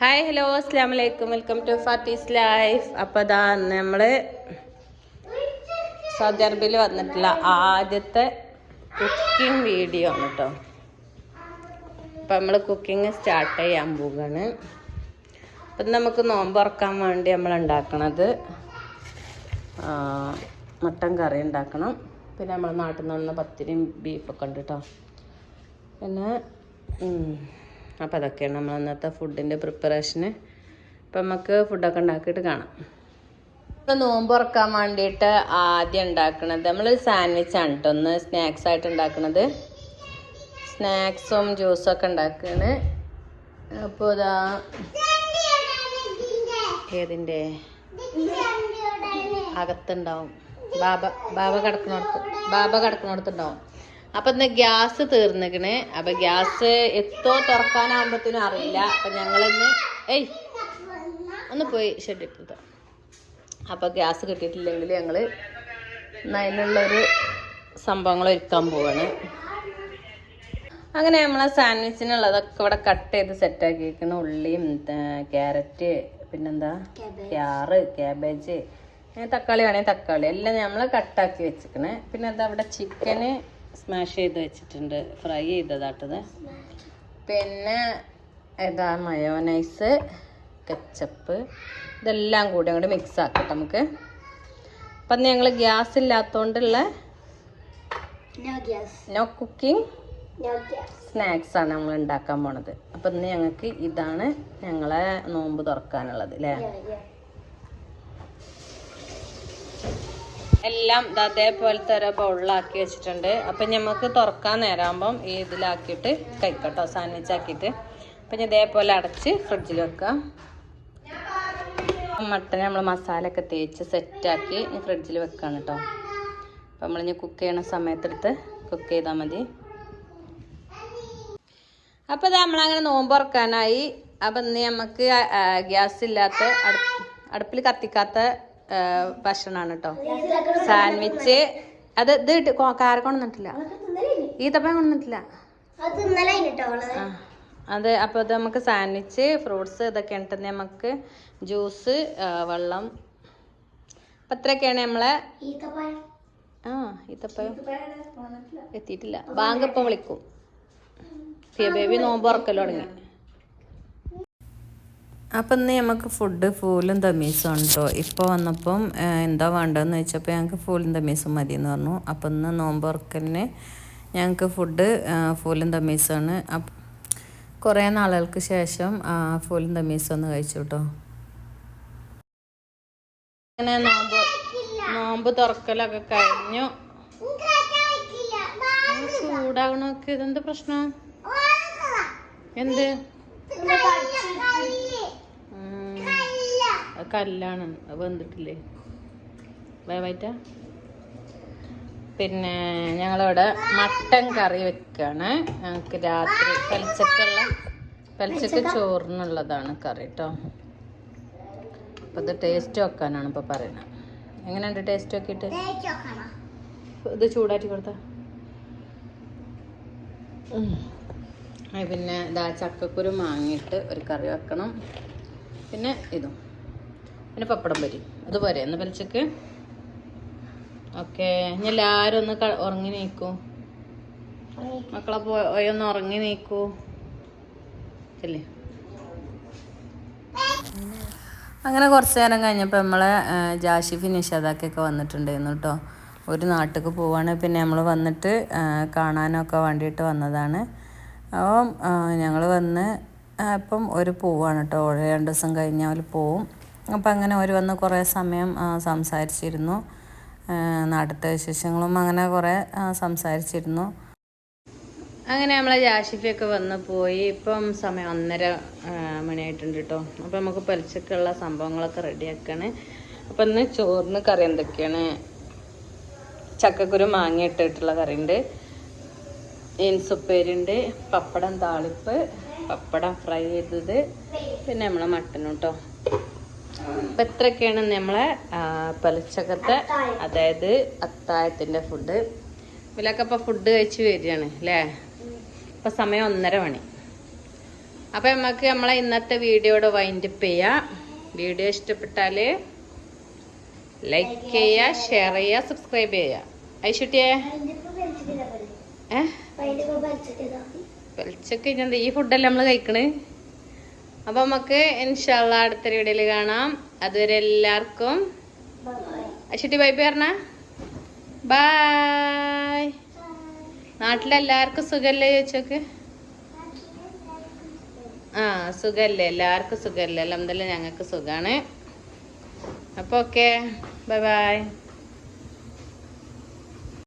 Hi hello അസ്സാം വലൈക്കും welcome to Fathi's life അപ്പോൾ അതാ നമ്മൾ സൗദി അറേബ്യയിൽ വന്നിട്ടുള്ള ആദ്യത്തെ കുക്കിംഗ് വീഡിയോ ആണ് കേട്ടോ അപ്പം നമ്മൾ കുക്കിംഗ് സ്റ്റാർട്ട് ചെയ്യാൻ പോവുകയാണ് അപ്പം നമുക്ക് നോമ്പ് തുറക്കാൻ വേണ്ടി നമ്മൾ ഉണ്ടാക്കണത് മട്ടൻ കറി ഉണ്ടാക്കണം. പിന്നെ നമ്മൾ നാട്ടിൽ നിന്ന് പത്തിരിയും ബീഫൊക്കെ ഉണ്ട് കേട്ടോ പിന്നെ അപ്പോൾ അതൊക്കെയാണ് നമ്മൾ അന്നത്തെ ഫുഡിന്റെ പ്രിപ്പറേഷന് അപ്പം നമുക്ക് ഫുഡൊക്കെ ഉണ്ടാക്കിയിട്ട് കാണാം. ഇപ്പം നോമ്പ് ഉറക്കാൻ വേണ്ടിയിട്ട് ആദ്യം ഉണ്ടാക്കുന്നത് നമ്മൾ സാൻഡ്വിച്ച് ആണ് കേട്ടോ ഒന്ന് സ്നാക്സ് ആയിട്ട് ഉണ്ടാക്കുന്നത് സ്നാക്സും ജ്യൂസും ഒക്കെ ഉണ്ടാക്കുകയാണ് അപ്പോൾ ഇതാ ഏതിന്റെ അകത്തുണ്ടാവും. ബാബ ബാബ കിടക്കണോടത്ത് ബാബ കിടക്കണോടത്തുണ്ടാവും. അപ്പൊ ഇന്ന് ഗ്യാസ് തീർന്നിക്കണ്. അപ്പൊ ഗ്യാസ് എത്തോ തുറക്കാനാകുമ്പത്തിനും അറിയില്ല. അപ്പൊ ഞങ്ങളിന്ന് ഏയ് ഒന്ന് പോയി ഷെഡിട്ടത് അപ്പൊ ഗ്യാസ് കിട്ടിയിട്ടില്ലെങ്കിൽ ഞങ്ങൾ ഇന്ന് അതിനുള്ളൊരു സംഭവങ്ങൾ ഒരുക്കാൻ പോവാണ്. അങ്ങനെ നമ്മളെ സാൻഡ്വിച്ചിനുള്ളതൊക്കെ ഇവിടെ കട്ട് ചെയ്ത് സെറ്റ് ആക്കിയിരിക്കണം ഉള്ളിയും ക്യാരറ്റ് പിന്നെന്താ? ക്യാറ് ക്യാബേജ് തക്കാളി വേണമെങ്കിൽ തക്കാളി. എല്ലാം നമ്മൾ കട്ടാക്കി വെച്ചിക്കണേ. പിന്നെ എന്താ ഇവിടെ ചിക്കന് സ്മാഷ് ചെയ്ത് വെച്ചിട്ടുണ്ട്. ഫ്രൈ ചെയ്തതാട്ടത്. പിന്നെ ഇതാ മയോനൈസ് കെച്ചപ്പ് ഇതെല്ലാം കൂടി അങ്ങോട്ട് മിക്സ് ആക്കട്ടെ നമുക്ക്. അപ്പം ഞങ്ങൾ ഗ്യാസ് ഇല്ലാത്തതുകൊണ്ടുള്ള. No cooking. സ്നാക്സ് ആണ് നമ്മൾ ഉണ്ടാക്കാൻ പോണത്. അപ്പൊ ഇന്ന് ഞങ്ങൾക്ക് ഇതാണ് ഞങ്ങളെ നോമ്പ് തുറക്കാനുള്ളത് അല്ലേ. എല്ലാം ദാ അതേപോലത്തെ ഒരു ബൗളിലാക്കി വെച്ചിട്ടുണ്ട്. അപ്പം നമുക്ക് തുറക്കാൻ നേരാകുമ്പം ഈ ഇതിലാക്കിയിട്ട് കഴിക്കട്ടോ സാൻഡ്വിച്ച് ആക്കിയിട്ട് അപ്പം ഇതേപോലെ അടച്ച് ഫ്രിഡ്ജിൽ വെക്കാം. മട്ടൻ നമ്മൾ മസാലയൊക്കെ തേച്ച് സെറ്റാക്കി ഫ്രിഡ്ജിൽ വെക്കാണ് കേട്ടോ അപ്പം നമ്മൾ ഇനി കുക്ക് ചെയ്യണ സമയത്തെടുത്ത് കുക്ക് ചെയ്താൽ മതി. അപ്പോൾ ഇത് നമ്മളങ്ങനെ നോമ്പ് തുറക്കാനായി. അപ്പം ഇന്ന് നമുക്ക് ഗ്യാസ് ഇല്ലാത്ത അടുപ്പിൽ കത്തിക്കാത്ത ഭക്ഷണമാണ് കേട്ടോ സാൻഡ്വിച്ച് അത് ഇത് ഇട്ട് കാരക്കൊണ്ടിട്ടില്ല കാര കൊണ്ടുവന്നിട്ടില്ല. ഈത്തപ്പഴം കൊണ്ടുവന്നിട്ടില്ല. അത് അപ്പോൾ ഇത് നമുക്ക് സാൻഡ്വിച്ച് ഫ്രൂട്ട്സ് ഇതൊക്കെ ഉണ്ടെന്ന് നമുക്ക് ജ്യൂസ് വെള്ളം. അപ്പം ഇത്രയൊക്കെയാണ് നമ്മളെ ആ ഈത്തപ്പഴം. എത്തിയിട്ടില്ല. ബാങ്ക് ഇപ്പം വിളിക്കും. ബേബി നോമ്പ് ഉറക്കല്ലോ തുടങ്ങി. അപ്പം ഇന്ന് നമുക്ക് ഫുഡ് ഫൂലും തമീസും ഉണ്ടോ? ഇപ്പോൾ വന്നപ്പം എന്താ വേണ്ടതെന്ന് വെച്ചപ്പോൾ ഞങ്ങൾക്ക് ഫൂലും തമീസും മതി എന്ന് പറഞ്ഞു. അപ്പം ഇന്ന് നോമ്പ് ഉറക്കലിന് ഞങ്ങൾക്ക് ഫുഡ് ഫൂലും തമീസാണ്. അപ്പം കുറേ നാളുകൾക്ക് ശേഷം ഫൂലും തമീസും ഒന്ന് കഴിച്ചു കേട്ടോ അങ്ങനെ നോമ്പ് നോമ്പ് തുറക്കലൊക്കെ കഴിഞ്ഞു. ചൂടാകണമൊക്കെ ഇതെന്ത് പ്രശ്നം? എന്ത്? കല്ലാണ് വെന്തിട്ടില്ലേ? വേവായിട്ട പിന്നെ ഞങ്ങളിവിടെ മട്ടൻ കറി വെക്കാണ്. ഞങ്ങൾക്ക് രാത്രി പലിച്ചക്കുള്ള പലിച്ചക്ക് ചോറിനുള്ളതാണ് കറി കേട്ടോ അപ്പൊ ഇത് ടേസ്റ്റ് വെക്കാനാണ് ഇപ്പോൾ പറയുന്നത് എങ്ങനെയുണ്ട് ടേസ്റ്റ് നോക്കിയിട്ട്? ഇത് ചൂടാറ്റി കൊടുത്ത. പിന്നെ ഇതാ ചക്കക്കുരു മാങ്ങിയിട്ട് ഒരു കറി വെക്കണം. പിന്നെ ഇതും. പിന്നെ പപ്പടം പൊരി. അത് പോരെ ഒന്ന് പലിച്ചക്ക് ഓക്കെ ഇനി ഒന്ന് ഉറങ്ങി നീക്കൂ. മക്കളെ പോയി ഒന്ന് ഉറങ്ങി നീക്കൂ. അല്ലേ അങ്ങനെ കുറച്ച് നേരം കഴിഞ്ഞപ്പോൾ നമ്മളെ ജാഷിഫി നിഷാദാക്കൊക്കെ വന്നിട്ടുണ്ടായിരുന്നു കേട്ടോ ഒരു നാട്ടിലേക്ക് പോവാണ്. പിന്നെ നമ്മൾ വന്നിട്ട് കാണാനൊക്കെ വേണ്ടിയിട്ട് വന്നതാണ്. അപ്പം ഞങ്ങൾ വന്ന് അപ്പം ഒരു പോവാണ് കേട്ടോ രണ്ട് ദിവസം കഴിഞ്ഞാൽ പോവും. അപ്പം അങ്ങനെ അവർ വന്ന് കുറേ സമയം സംസാരിച്ചിരുന്നു. നാട്ടിലത്തെ വിശേഷങ്ങളും അങ്ങനെ കുറേ സംസാരിച്ചിരുന്നു. അങ്ങനെ നമ്മളെ ജാഷിഫിയൊക്കെ വന്ന് പോയി. ഇപ്പം സമയം ഒന്നര മണിയായിട്ടുണ്ട് കേട്ടോ അപ്പം നമുക്ക് പലിച്ചക്കുള്ള സംഭവങ്ങളൊക്കെ റെഡിയാക്കാണ്. അപ്പം ഇന്ന് ചോറിന് കറി എന്തൊക്കെയാണ്? ചക്കക്കുരു മാങ്ങ ഇട്ടിട്ടുള്ള ഉണ്ട് ഇൻസുപ്പേരുണ്ട് പപ്പടം താളിപ്പ് പപ്പടം ഫ്രൈ ചെയ്തത്. പിന്നെ നമ്മളെ മട്ടനും കേട്ടോ അപ്പം ഇത്രയൊക്കെയാണ് നമ്മളെ പലച്ചക്കത്തെ അതായത് അത്തായത്തിന്റെ ഫുഡ് ഇവലൊക്കെ ഇപ്പം ഫുഡ് കഴിച്ച് വരികയാണ് അല്ലേ? ഇപ്പം സമയം ഒന്നര മണി. അപ്പം നമുക്ക് നമ്മളെ ഇന്നത്തെ വീഡിയോയുടെ വൈൻഡപ്പ് ചെയ്യാം. വീഡിയോ ഇഷ്ടപ്പെട്ടാൽ ലൈക്ക് ചെയ്യുക ഷെയർ ചെയ്യുക സബ്സ്ക്രൈബ് ചെയ്യുക ഐശുട്ടിയെ ഏ? വെളിച്ചൊക്കെ ഞാൻ ഈ ഫുഡല്ലേ നമ്മൾ കഴിക്കണ്? അപ്പം നമുക്ക് ഇൻഷാല്ല അടുത്ത വീഡിയോയിൽ കാണാം. അതുവരെ എല്ലാവർക്കും അശ്വതി ബൈ ബൈ പറഞ്ഞ. ബായ് നാട്ടിലെല്ലാവർക്കും സുഖല്ലേ ചോദിച്ചോക്ക്? ആ സുഖല്ലേ. എല്ലാവർക്കും സുഖല്ലേ. അലഹമില്ല ഞങ്ങൾക്ക് സുഖാണ്. അപ്പോൾ ഓക്കെ ബൈ ബൈ